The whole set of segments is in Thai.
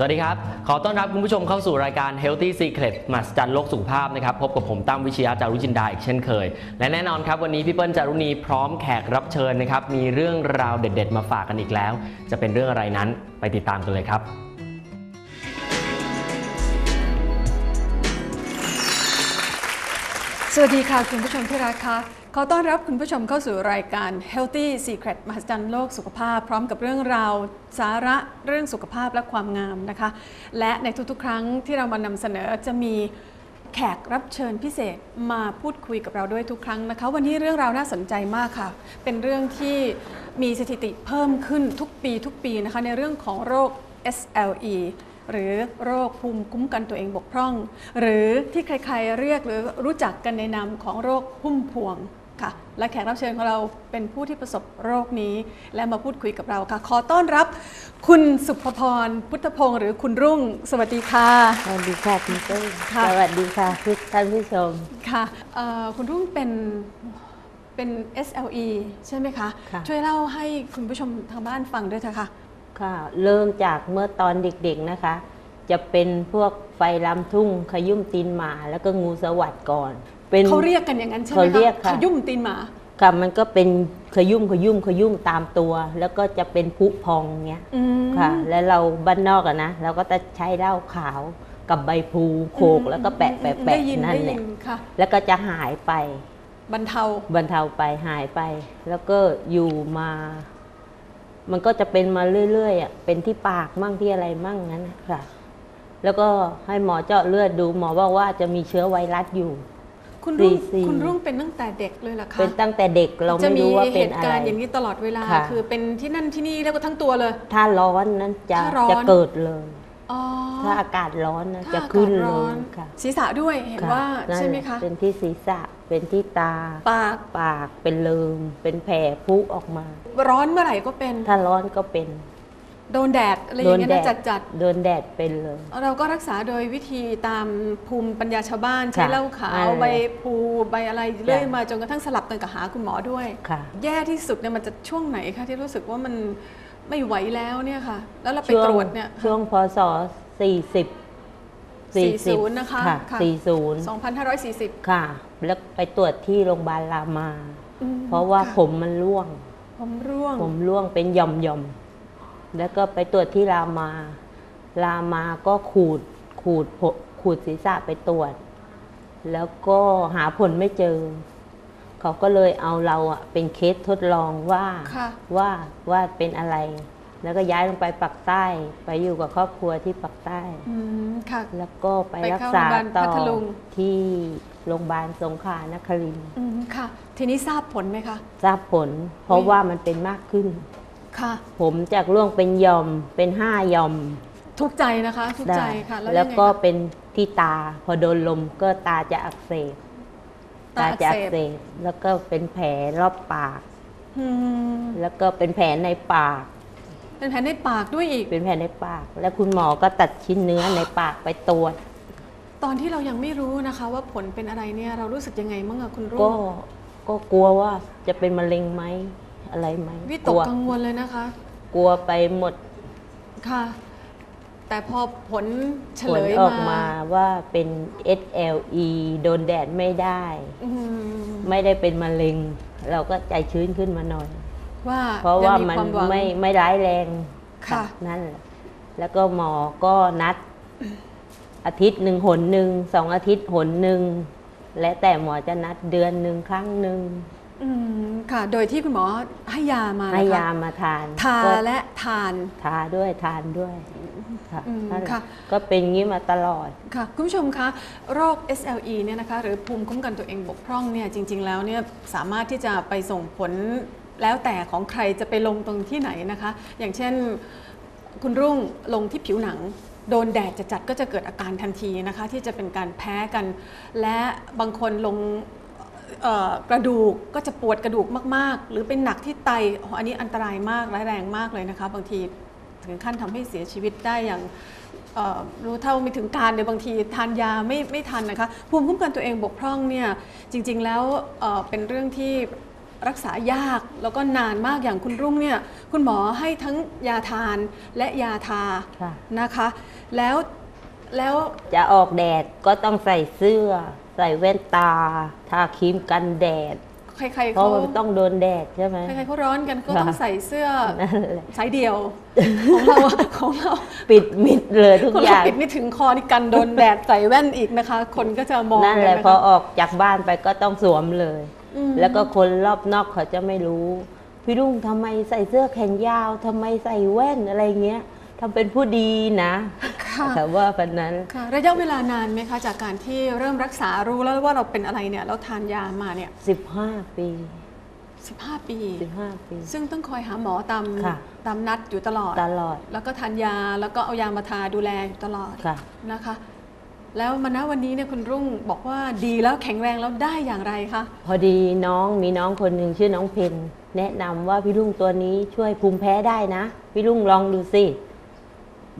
สวัสดีครับ ขอต้อนรับคุณผู้ชมเข้าสู่รายการ Healthy Secret มาสจันโลกสุขภาพนะครับ พบกับผมตั้มวิชยาจารุจินดาอีกเช่นเคย และแน่นอนครับ วันนี้พี่เปิ้ลจารุณีพร้อมแขกรับเชิญนะครับ มีเรื่องราวเด็ด ๆ มาฝากกันอีกแล้ว จะเป็นเรื่องอะไรนั้นไปติดตามกันเลยครับ สวัสดีค่ะคุณผู้ชมที่รักค่ะขอต้อนรับคุณผู้ชมเข้าสู่รายการ Healthy Secret มหัศจรรย์โลกสุขภาพ พร้อมกับเรื่องราวสาระเรื่องสุขภาพและความงามนะคะ และในทุกๆ ครั้งที่เรามานำเสนอจะมีแขกรับเชิญพิเศษมาพูดคุยกับเราด้วยทุกครั้งนะคะ วันนี้เรื่องราวน่าสนใจมากค่ะ เป็นเรื่องที่มีสถิติเพิ่มขึ้นทุกปีทุกปีนะคะในเรื่องของโรค SLE หรือโรคภูมิคุ้มกันตัวเองบกพร่อง หรือที่ใครๆเรียกหรือรู้จักกันในนามของโรคพุ่มพวงค่ะ และแขกรับเชิญของเราเป็นผู้ที่ประสบโรคนี้ และมาพูดคุยกับเราค่ะ ขอต้อนรับ คุณสุภพรพุทธพงศ์หรือคุณรุ่ง สวัสดีค่ะ สวัสดีค่ะคุณตุ้ยค่ะ สวัสดีค่ะทุกท่านผู้ชมค่ะเอ่อคุณรุ่งเป็นเป็น SLE ใช่ไหมคะค่ะช่วยเล่าให้คุณผู้ชมทางบ้านฟังด้วยเถอะค่ะ ค่ะ เริ่มจากเมื่อตอนเด็กๆนะคะ จะเป็นพวกไฟลำทุ่งขยุ่มตีนหมา แล้วก็งูสวัสดก่อน เป็นเขาเรียกกันอย่างนั้นใช่ไหมเขาคะเรียกค่ะขยุ่มตีนหมาค่ะมันก็เป็นขยุ่มขยุ่มขยุ่มตามตัว แล้วก็จะเป็นผุพองเงี้ยอืมค่ะ แล้วเราบ้านนอกอะนะเราก็จะใช้เหล้าขาวกับใบพลูโขกแล้วก็แปะแปะได้แปะยินนั่นได้แหยิละนค่ะแล้วก็จะหายไปบรรเทาบรรเทาไปหายไป แล้วก็อยู่มา มันก็จะเป็นมาเรื่อยๆอะเป็นที่ปากมั่งที่อะไรมั่งนั้นน่ะค่ะ แล้วก็ให้หมอเจาะเลือดดูหมอบอกว่าจะมีเชื้อไวรัสอยู่ คุณรุ่ง CC คุณรุ่งเป็นตั้งแต่เด็กเลยเหรอคะเป็นตั้งแต่เด็กเราจะไม่มีรู้ว่าเหเป็นตุอะไร การณ์อย่างนี้ตลอดเวลา ค่ะ คือเป็นที่นั่นที่นี่แล้วก็ทั้งตัวเลย ถ้าร้อนนั้นจะถ้าร้อน จะเกิดเลย อ๋อถ้าอากาศร้อนนะถ้าจะอากาศขึ้นเลร้อยนค่ะศีรษะด้วยเห็นค่ะว่านั่นใช่ไหมแลคะ เป็นที่ศีรษะ เป็นที่ตา ปาก ปากเป็นเลิม เป็นแผลพุออกมา ร้อนเมื่อไหร่ก็เป็น ถ้าร้อนก็เป็น โดนแดดอะไรอย่างเงี้ยนะจัดจัดโดนแดดเป็นเลยๆเราก็รักษาโดยวิธีตามภูมิปัญญาชาวบ้าน ใช้ค่ะเหล้าขาวนั่นแหละใบพลูใบอะไรเรื่อยจ้ะมาจนกระทั่งสลับกันกับหาคุณหมอด้วยค่ะแย่ที่สุดเนี่ยมันจะช่วงไหนคะที่รู้สึกว่ามันไม่ไหวแล้วเนี่ยค่ะ แล้วเราไปช่วงตรวจเนี่ยช่วงพศสี่ สิบ40นะคะค่ะค่ะสี่ศูนย์2540 ค่ะ แล้วไปตรวจที่โรงพยาบาลรามา อืมเพราะว่าค่ผมมันร่วง ผมร่วง ผมร่วงเป็นหย่อมหย่อมๆแล้วก็ไปตรวจที่รามา รามาก็ขูดขูดผขูดศีรษะไปตรวจ แล้วก็หาผลไม่เจอ เขาก็เลยเอาเราอะเป็นเคสทดลองว่าค่ะ ว่าว่าเป็นอะไร แล้วก็ย้ายลงไปปักใต้ ไปอยู่กับครอบครัวที่ปักใต้อืมค่ะ แล้วก็ไปไปรักเข้าษาโรงพยาบาลต่อพัทลุงที่โรงพยาบาลสงขลานครินทร์อืมค่ะ ทีนี้ทราบผลไหมคะ ทราบผล เพราะว่ามันเป็นมากขึ้น ค่ะ ผมจากร่วงเป็นหย่อมเป็นห้าหย่อม ทุกข์ใจนะคะ ทุกข์ใจค่ะ แล้วแล้วยังไงก็คะเป็นที่ตาพอโดนลมก็ตาจะอักเสบ ตาอักจะเสบ แล้วก็เป็นแผลรอบปากอืมแล้วก็เป็นแผลในปาก เป็นแผลในปากด้วยอีก เป็นแผลในปาก แล้วคุณหมอก็ตัดชิ้นเนื้อในปากไปตรวจ ตอนที่เรายังไม่รู้นะคะ ว่าผลเป็นอะไรเนี่ยเรารู้สึกยังไงบ้างอะคุณรุ่ก็งก็กลัวว่าจะเป็นมะเร็งไหมอะไรไหมวิกตลักวกังวลเลยนะคะ กลัวไปหมดค่ะ แต่พอผลเฉผลลยออกมามาว่าเป็น SLE โดนแดดไม่ได้อืมไม่ได้เป็นมะเร็ง เราก็ใจชื้นขึ้นมาหน่อย ว่าเพราะว่ายังมันควหวังไม่ไม่ร้ายแรงค่ะนั่นแหละแล้วก็หมอก็นัด อาทิตย์หนึ่งหนหนึ่งสองอาทิตย์หนหนึ่งและแต่หมอจะนัดเดือนหนึ่งครั้งหนึ่งอืมค่ะ โดยที่คุณหมอให้ยามาให้นะคะยามาทาน ทาก็และทาน ทาด้วยทานด้วยค่ะอืมนั่นแหละค่ะ ก็เป็นงี้มาตลอด ค่ะ คุณผู้ชมคะ โรค SLE เนี่ยนะคะ หรือภูมิคุ้มกันตัวเองบกพร่องเนี่ย จริง ๆ แล้วเนี่ย สามารถที่จะไปส่งผล แล้วแต่ของใครจะไปลงตรงที่ไหนนะคะ อย่างเช่นคุณรุ่งลงที่ผิวหนัง โดนแดดจัดๆก็จะเกิดอาการทันทีนะคะ ที่จะเป็นการแพ้กัน และบางคนลงกระดูกก็จะปวดกระดูกมาก ๆ หรือเป็นหนักที่ไตอันนี้อันตรายมากร้ายแรงมากเลยนะคะ บางทีถึงขั้นทำให้เสียชีวิตได้อย่างรู้เท่าไม่ถึงการในยบางทีทานยาไม่ไม่ทันนะคะ ภูมิคุ้มกันตัวเองบกพร่องเนี่ยจริง ๆ แล้วเเป็นเรื่องที่ รักษายากแล้วก็นานมากอย่างคุณรุ่งเนี่ยคุณหมอให้ทั้งยาทานและยาทาค่ะ นะคะ แล้วแล้วจะออกแดดก็ต้องใส่เสื้อ ใส่แว่นตา ทาครีมกันแดด ใครๆเพราะเขามันต้องโดนแดดใช่ไหม ใครๆเขาร้อนกันก็ต้องค่ะ ใส่เสื้อนั่นแหละสายเดี่ยว ของเราของเรา ปิดมิดเลยทุกของอเราย่าง ปิดไม่ถึงคอนี่กันโดนแดดใส่แว่นอีกนะคะ คนก็จะมองนั่นแหละกัพอคออกจากบ้านไปก็ต้องสวมเลยอืม แล้วก็คนรอบนอกเขาจะไม่รู้ พี่รุ่งทำไมใส่เสื้อแขนยาวทำไมใส่แว่นอะไรเงี้ยทำเป็นผู้ดีนะค่ะแต่ว่าพันนั้นค่ะระยะเวลานานไหมคะ จากการที่เริ่มรักษารู้แล้วว่าเราเป็นอะไรเนี่ยแล้วทานยามาเนี่ย15ปี15ปี15ปี ซึ่งต้องคอยหาหมอตามค่ะตามนัดอยู่ตลอดตลอด แล้วก็ทานยาแล้วก็เอายามาทาดูแลอยู่ตลอดค่ะนะคะ แล้วมาณวันนี้เนี่ยคุณรุ่งบอกว่าดีแล้วแข็งแรงแล้วได้อย่างไรคะ พอดีน้องมีน้องคนหนึ่งชื่อน้องเพนแนะนำว่าพี่ลุงตัวนี้ช่วยภูมิแพ้ได้นะ พี่ลุงลองดูสิ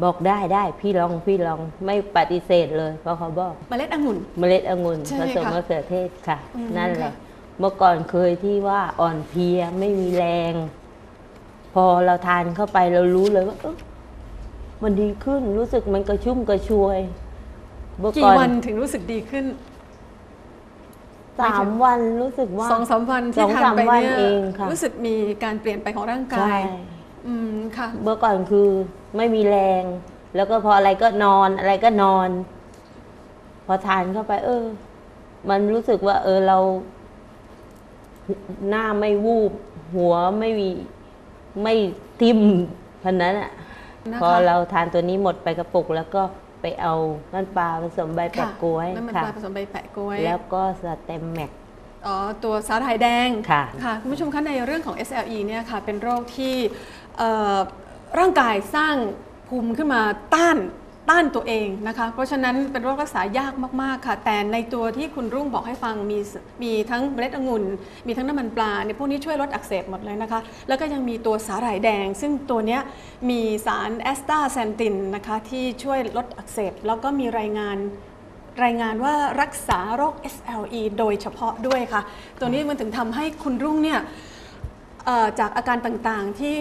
บอกได้ได้พี่ลองพี่ลองไม่ปฏิเสธเลยเพราะเขาบอกเมล็ดองุ่น เมล็ดองุ่นใช่ผไหมสมคะมะเขือเทศค่ะอืมนั่นแหละค่ะเมื่อก่อนเคยที่ว่าอ่อนเพลียไม่มีแรง พอเราทานเข้าไปเรารู้เลยว่าเอ๊ะมันดีขึ้นรู้สึกมันกระชุ่มกระชวย เมื่อกี่ก่อนวันถึงรู้สึกดีขึ้น สามวันรู้สึกว่า สองสามวันสที่องทานสามไปวันเนี่ยเองค่ะ รู้สึกมีการเปลี่ยนไปของร่างกาใช่ย อืมค่ะ เมื่อก่อนคือไม่มีแรง แล้วก็พออะไรก็นอนอะไรก็นอน พอทานเข้าไป เออ มันรู้สึกว่า เออเรา หน้าไม่วูบ หัวไม่มีไม่ทิ่มพันนั้นอะนะคะ พอเราทานตัวนี้หมดไปกระปุก แล้วก็ ไปเอาน้ำปลาผสมใบแปะกล้วยน้ำมันค่ะปลาผสมใบแปะกล้วย แล้วก็สเต็มแม็กอ๋อตัวสาหร่ายแดงค่ะค่ะคุณผู้ชมคะในเรื่องของ SLE เนี่ยค่ะเป็นโรคที่เอ่อร่างกายสร้างภูมิขึ้นมาต้าน ต้านตัวเองนะคะ เพราะฉะนั้นเป็นโรครักษายากมาก ๆ ค่ะ แต่ในตัวที่คุณรุ่งบอกให้ฟังมีมีทั้งเมล็ดองุ่น มีทั้งน้ำมันปลาเนี่ยพวกนี้ช่วยลดอักเสบหมดเลยนะคะ แล้วก็ยังมีตัวสาหร่ายแดง ซึ่งตัวนี้มีสารแอสตาแซนตินนะคะที่ช่วยลดอักเสบ แล้วก็มีรายงานรายงานว่ารักษาโรค SLE โดยเฉพาะด้วยค่ะ ตัวนี้มันถึงทำให้คุณรุ่งเนี่ยจากอาการต่างๆที่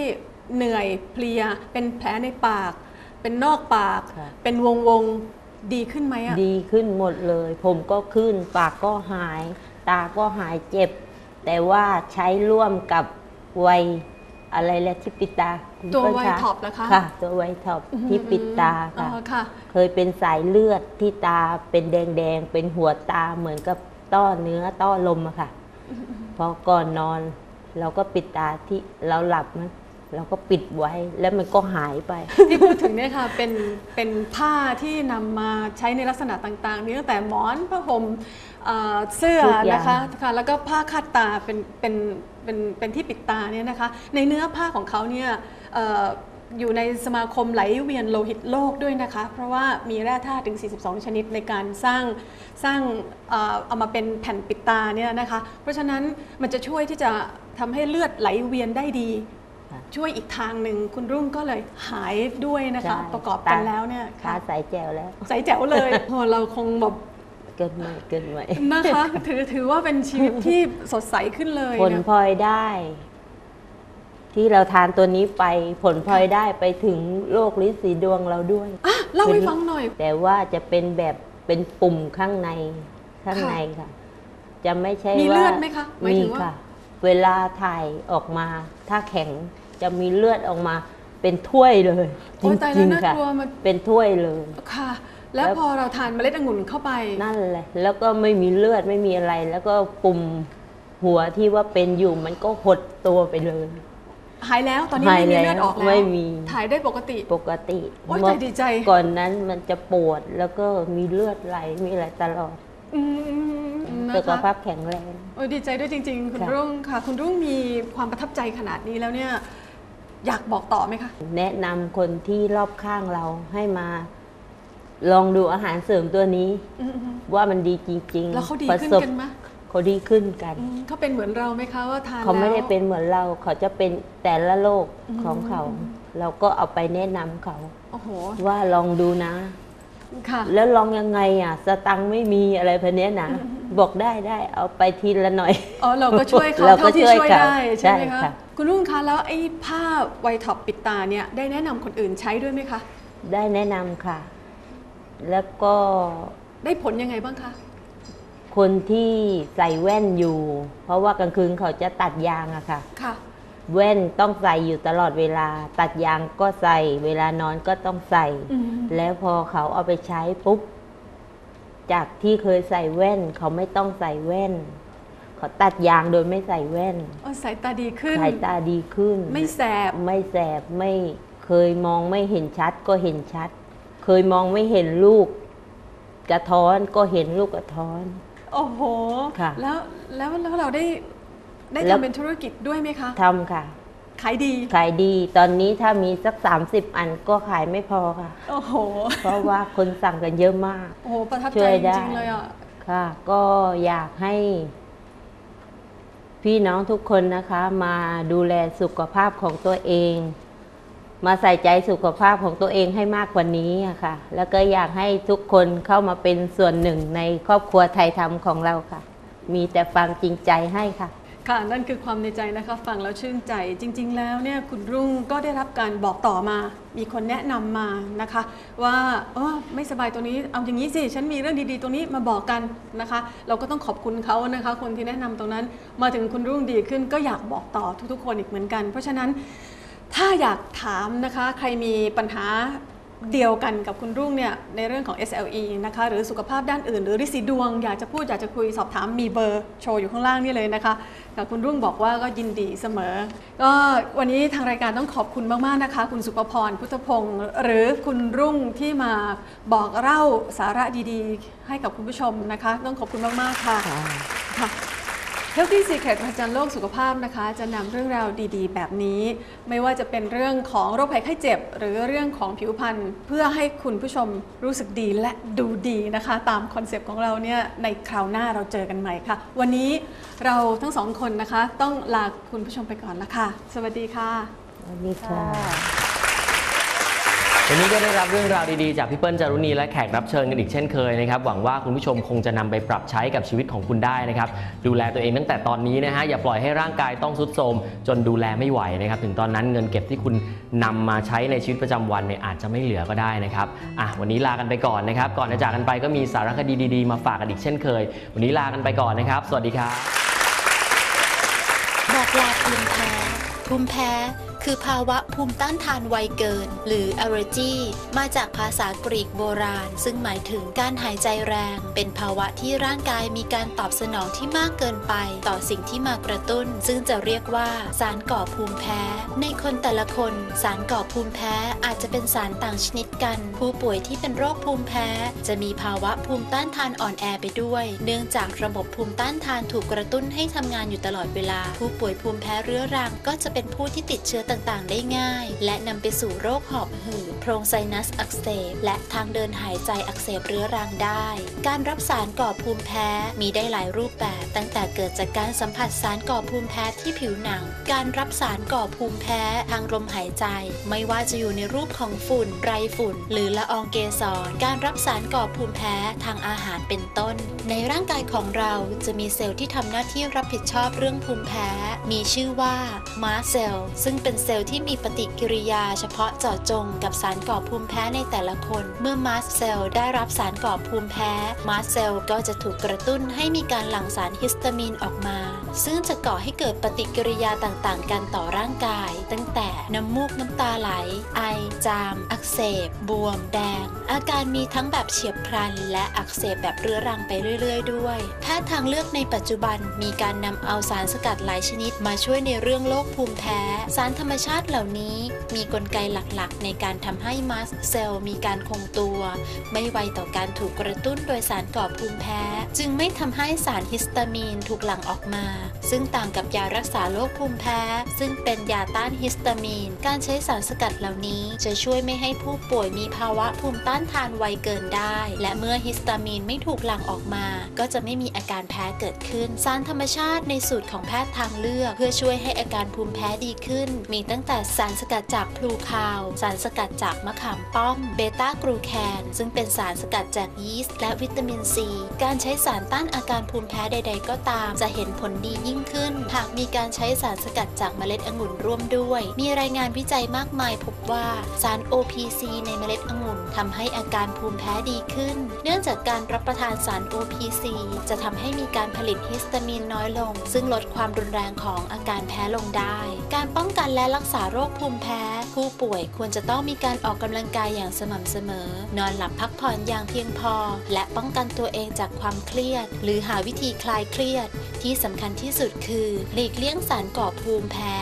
เหนื่อยเพลียเป็นแผลในปาก เป็นนอกปาก ค่ะ เป็นวงวงๆดีขึ้นไหมอะดีขึ้นหมดเลย ผมก็ขึ้นปากก็หาย ตาก็หายเจ็บ แต่ว่าใช้ร่วมกับไวยอะไรและที่ปิดตาคุณตัวเปิ้ลไวคะท็อปนะคะค่ะ ตัวไวท็อปที่ปิดตาอ๋ค่ะ อค่ะ เคยเป็นสายเลือดที่ตาเป็นแดงๆ เป็นหัวตาเหมือนกับต้อเนื้อต้อลมอะค่ะ พอก่อนนอน เราก็ปิดตาที่เราหลับนะ เราก็ปิดไว้แล้วมันก็หายไป ที่พูดถึงเนี่ยค่ะเป็นเป็นผ้าที่นำมาใช้ในลักษณะต่างๆมีตั้งแต่หมอนผ้าห่มเอ่อเสื้อทุกอย่างนะคะค่ะแล้วก็ผ้าคาดตาเป็นเป็นเป็นเป็นที่ปิดตาเนี่ยนะคะ ในเนื้อผ้าของเขาเนี่ยเอ่ออยู่ในสมาคมไหลเวียนโลหิตโลกด้วยนะคะ เพราะว่ามีแร่ธาตุถึง 42 ชนิดในการสร้างสร้างเอ่อเอามาเป็นแผ่นปิดตาเนี่ยนะคะ เพราะฉะนั้นมันจะช่วยที่จะทำให้เลือดไหลเวียนได้ดีค่ะ ช่วยอีกทางหนึ่งคุณรุ่งก็เลยหายด้วยนะคะใช่ประกอบกันแล้วเนี่ยขาสายแจวแล้วใสแจ๋วเลยโอ้เราคงแบบเกินไหมเกินไหมนะคะถือถือว่าเป็นชีวิตที่สดใสขึ้นเลยผลเนี่ยพลอยได้ ที่เราทานตัวนี้ไปผลพลอยได้ไปถึงโรคลิ้นสีดวงเราด้วยอะเล่าให้ฟังหน่อย แต่ว่าจะเป็นแบบเป็นปุ่มข้างในข้างค่ะในค่ะ จะไม่ใช่มีว่าเลือดไหมคะหมายมีถึงว่าค่ะ เวลาถ่ายออกมา ถ้าแข็งจะมีเลือดออกมา เป็นถ้วยเลยโอ้ยตายจแล้วริงน่าๆค่ะกลัวมัน เป็นถ้วยเลย ค่ะ แล้วแล้ว พอเราทานเมล็ดองุ่นเข้าไป นั่นแหละ แล้วก็ไม่มีเลือดไม่มีอะไร แล้วก็ปุ่มหัวที่ว่าเป็นอยู่มันก็หดตัวไปเลย หายแล้วตอนนี้หายไม่มีแล้วเลือดออกแล้วไม่มี ถ่ายได้ปกติ ปกติโอ๊ยเมื่ใจดีใจ ก่อนนั้นมันจะปวดแล้วก็มีเลือดไหลมีอะไรตลอด อืมนะสุขคะภาพแข็งแรง โอ้ยดีใจด้วยจริง ๆ คุณค่ะ รุ่งค่ะ คุณรุ่งมีความประทับใจขนาดนี้แล้วเนี่ย อยากบอกต่อไหมคะ แนะนำคนที่รอบข้างเราให้มา ลองดูอาหารเสริมตัวนี้ อืมว่ามันดีจริงๆแล้วเขาดีประขึ้นสบกันไหมเขาดีขึ้นกัน อืมเขาเป็นเหมือนเราไหมคะว่าทานเขาไม่ได้แล้ว เป็นเหมือนเรา เขาจะเป็นแต่ละโรคอืมของเขาเราก็เอาไปแนะนำเขา โอ้โห ว่าลองดูนะ ค่ะ แล้วลองยังไงอะ สตังค์ไม่มีอะไรพันนี้ยนะอืมบอกได้ได้เอาไปทีละหน่อย อ๋อเราก็ช่วยเขาเราก็เท่าที่ช่วยช่วยเขาได้ใช่ไหมใช่คะค่ะคุณรุ่งคะแล้วไอ้ผ้าไวท็อปปิดตาเนี่ยได้แนะนำคนอื่นใช้ด้วยไหมคะ ได้แนะนำค่ะ แล้วก็ได้ผลยังไงบ้างคะ คนที่ใส่แว่นอยู่ เพราะว่ากลางคืนเขาจะตัดยางอะค่ะ ค่ะ แว่นต้องใส่อยู่ตลอดเวลา ตัดยางก็ใส่ เวลานอนก็ต้องใส่ อืม แล้วพอเขาเอาไปใช้ปุ๊บ จากที่เคยใส่แว่น เขาไม่ต้องใส่แว่น เขาตัดยางโดยไม่ใส่แว่นอ๋อสายตาดีขึ้น สายตาดีขึ้น ไม่แสบ ไม่แสบไม่เคยมองไม่เห็นชัดก็เห็นชัด เคยมองไม่เห็นลูกกระท้อนก็เห็นลูกกระท้อน โอ้โห ค่ะ แล้วแล้วแล้วเราได้ ได้แล้วทำเป็นธุรกิจด้วยไหมคะทำค่ะ ขายดีขายดีตอนนี้ถ้ามีสัก 30 อันก็ขายไม่พอค่ะ โอ้โหเพราะว่าคนสั่งกันเยอะมาก โอ้โหประทับช่ใจวยจได้ ริงๆเลยอะค่ะ ก็อยากให้ พี่น้องทุกคนนะคะ มาดูแลสุขภาพของตัวเอง มาใส่ใจสุขภาพของตัวเองให้มากกว่านี้อะค่ะ แล้วก็อยากให้ทุกคนเข้ามาเป็นส่วนหนึ่งในครอบครัวไทยธรรมของเราค่ะ มีแต่ความจริงใจให้ค่ะ ค่ะนั่นคือความในใจนะคะฟังแล้วชื่นใจจริง ๆ แล้วเนี่ยคุณรุ่งก็ได้รับการบอกต่อมา มีคนแนะนำมานะคะ ว่าเออไม่สบายตัวนี้เอาอย่างนี้สิฉันมีเรื่องดีๆ ตรงนี้มาบอกกันนะคะ เราก็ต้องขอบคุณเขานะคะ คนที่แนะนำตรงนั้นมาถึงคุณรุ่งดีขึ้นก็อยากบอกต่อทุกๆ คนอีกเหมือนกัน เพราะฉะนั้นถ้าอยากถามนะคะ ใครมีปัญหา เดียวกันกับคุณรุ่งเนี่ยในเรื่องของ SLE นะคะหรือสุขภาพด้านอื่น หรือริสีดวงอยากจะพูดอยากจะคุยสอบถามมีเบอร์โชว์อยู่ข้างล่างนี่เลยนะคะกับคุณรุ่งบอกว่าก็ยินดีเสมอ ก็วันนี้ทางรายการต้องขอบคุณมากๆนะคะ คุณสุภพรพุทธพงศ์หรือคุณรุ่งที่มาบอกเล่าสาระดีๆ ให้กับคุณผู้ชมนะคะ ต้องขอบคุณมากๆค่ะค่ะ Healthy Secret อาจารย์โลกสุขภาพนะคะ จะนำเรื่องราวดีๆ แบบนี้ ไม่ว่าจะเป็นเรื่องของโรคภัยไข้เจ็บ หรือเรื่องของผิวพรรณเพื่อให้คุณผู้ชมรู้สึกดีและดูดีนะคะ ตามคอนเซปต์ของเราเนี่ยในคราวหน้าเราเจอกันใหม่ค่ะ วันนี้เราทั้งสองคนนะคะ ต้องลาคุณผู้ชมไปก่อนนะคะ สวัสดีค่ะ สวัสดีค่ะ วันนี้ก็ได้รับเรื่องราวดีๆ จากพี่เปิ้ลจารุณีและแขกรับเชิญกันอีกเช่นเคยนะครับ หวังว่าคุณผู้ชมคงจะนำไปปรับใช้กับชีวิตของคุณได้นะครับ ดูแลตัวเองตั้งแต่ตอนนี้นะฮะ อย่าปล่อยให้ร่างกายต้องทรุดโทรมจนดูแลไม่ไหวนะครับ ถึงตอนนั้นเงินเก็บที่คุณนำมาใช้ในชีวิตประจำวันเนี่ยอาจจะไม่เหลือก็ได้นะครับอะวันนี้ลากันไปก่อนนะครับ ก่อนจะจากกันไปก็มีสารคดีดีๆ มาฝากกันอีกเช่นเคย วันนี้ลากันไปก่อนนะครับ สวัสดีครับบอกลาภูมิแพ้ภูมิแพ้ คือภาวะภูมิต้านทานไวเกิน หรือ allergy มาจากภาษากรีกโบราณ ซึ่งหมายถึงการหายใจแรง เป็นภาวะที่ร่างกายมีการตอบสนองที่มากเกินไป ต่อสิ่งที่มากระตุ้น ซึ่งจะเรียกว่าสารก่อภูมิแพ้ ในคนแต่ละคน สารก่อภูมิแพ้อาจจะเป็นสารต่างชนิดกัน ผู้ป่วยที่เป็นโรคภูมิแพ้ จะมีภาวะภูมิต้านทานอ่อนแอไปด้วย เนื่องจากระบบภูมิต้านทานถูกกระตุ้นให้ทำงานอยู่ตลอดเวลา ผู้ป่วยภูมิแพ้เรื้อรังก็จะเป็นผู้ที่ติดเชื้อต่างๆ ได้ง่าย และนำไปสู่โรคหอบหืดโพรงไซนัสอักเสบ และทางเดินหายใจอักเสบเรื้อรังได้ การรับสารก่อภูมิแพ้มีได้หลายรูปแบบ ตั้งแต่เกิดจากการสัมผัสสารก่อภูมิแพ้ที่ผิวหนัง การรับสารก่อภูมิแพ้ทางลมหายใจ ไม่ว่าจะอยู่ในรูปของฝุ่น ไรฝุ่น หรือละอองเกสร การรับสารก่อภูมิแพ้ทางอาหารเป็นต้น ในร่างกายของเราจะมีเซลล์ที่ทำหน้าที่รับผิดชอบเรื่องภูมิแพ้ มีชื่อว่ามาเซลล์ซึ่งเป็นเซลล์ที่มีปฏิกิริยาเฉพาะเจาะจงกับสารก่อภูมิแพ้ในแต่ละคน เมื่อมาสเซลล์ได้รับสารก่อภูมิแพ้มาสเซลล์ก็จะถูกกระตุ้นให้มีการหลั่งสารฮิสตามีนออกมา ซึ่งจะก่อให้เกิดปฏิกิริยาต่างๆ กันต่อร่างกาย ตั้งแต่น้ำมูกน้ำตาไหล ไอ จาม อักเสบ บวม แดง อาการมีทั้งแบบเฉียบพลัน และอักเสบแบบเรื้อรังไปเรื่อย ๆ ด้วยแพทย์ทางเลือกในปัจจุบันมีการนำเอาสารสกัดหลายชนิดมาช่วยในเรื่องโรคภูมิแพ้ สารธรรมชาติเหล่านี้มีกลไกหลักๆ ในการทำให้มาสเซลล์มีการคงตัว ไม่ไวต่อการถูกกระตุ้นโดยสารก่อภูมิแพ้ จึงไม่ทำให้สารฮิสตามีนถูกหลั่งออกมาซึ่งต่างกับยารักษาโรคภูมิแพ้ ซึ่งเป็นยาต้านฮิสตามีน การใช้สารสกัดเหล่านี้จะช่วยไม่ให้ผู้ป่วยมีภาวะภูมิต้านทานไวเกินได้ และเมื่อฮิสตามีนไม่ถูกหลั่งออกมา ก็จะไม่มีอาการแพ้เกิดขึ้น สารธรรมชาติในสูตรของแพทย์ทางเลือก เพื่อช่วยให้อาการภูมิแพ้ดีขึ้น มีมีตั้งแต่สารสกัดจากพลูคาว สารสกัดจากมะขามป้อม เบต้ากรูแคน ซึ่งเป็นสารสกัดจากยีสต์และวิตามินซี การใช้สารต้านอาการภูมิแพ้ใด ๆ ก็ตาม จะเห็นผลดียิ่งขึ้น หากมีการใช้สารสกัดจากเมล็ดองุ่นร่วมด้วย มีรายงานวิจัยมากมายพบว่าสาร OPC ในเมล็ดองุ่นทำให้อาการภูมิแพ้ดีขึ้น เนื่องจากการรับประทานสาร OPC จะทำให้มีการผลิตฮิสตามีนน้อยลง ซึ่งลดความรุนแรงของอาการแพ้ลงได้ การป้องกันและรักษาโรคภูมิแพ้ ผู้ป่วยควรจะต้องมีการออกกำลังกายอย่างสม่ำเสมอ นอนหลับพักผ่อนอย่างเพียงพอ และป้องกันตัวเองจากความเครียด หรือหาวิธีคลายเครียด ที่สำคัญที่สุดคือ หลีกเลี่ยงสารก่อภูมิแพ้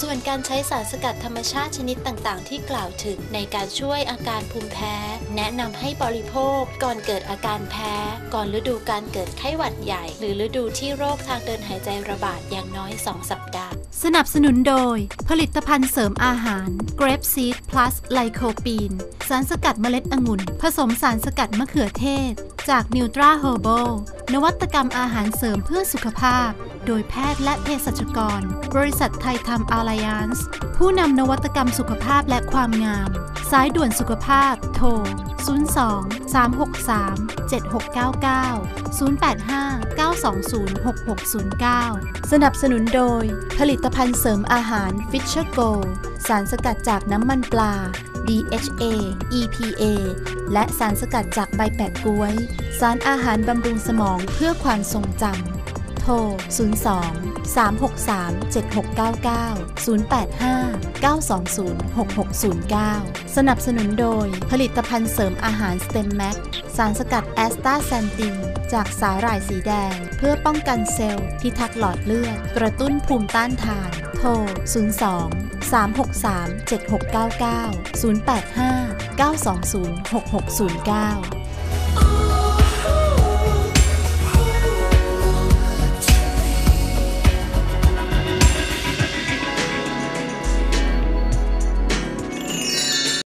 ส่วนการใช้สารสกัดธรรมชาติชนิดต่างๆ ที่กล่าวถึงในการช่วยอาการภูมิแพ้ แนะนำให้บริโภคก่อนเกิดอาการแพ้ ก่อนฤดูการเกิดไข้หวัดใหญ่ หรือฤดูที่โรคทางเดินหายใจระบาดอย่างน้อย 2 สัปดาห์ สนับสนุนโดย ผลิตภัณฑ์เสริมอาหาร Grape Seed Plus Lycopene สารสกัดเมล็ดองุ่น ผสมสารสกัดมะเขือเทศ จาก Nutra Herbal นวัตกรรมอาหารเสริมเพื่อสุขภาพ โดยแพทย์และเภสัชกร บริษัทไทยทำ Alliance ผู้นำนวัตกรรมสุขภาพและความงาม สายด่วนสุขภาพ โทร 02 363 7699 085 920 6609 สนับสนุนโดย ผลิตภัณฑ์เสริมอาหาร Fisher Gold สารสกัดจากน้ำมันปลา DHA EPA และสารสกัดจากใบแปะก๊วย สารอาหารบำรุงสมองเพื่อความทรงจำ โทร 02 363 7699 085 920 6609 สนับสนุนโดย ผลิตภัณฑ์เสริมอาหารสเต็มแม็กสารสกัดแอสตาแซนติน จากสาหร่ายสีแดง เพื่อป้องกันเซลล์พิทักษ์หลอดเลือด กระตุ้นภูมิต้านทาน โทร 02 363 7699 085 920 6609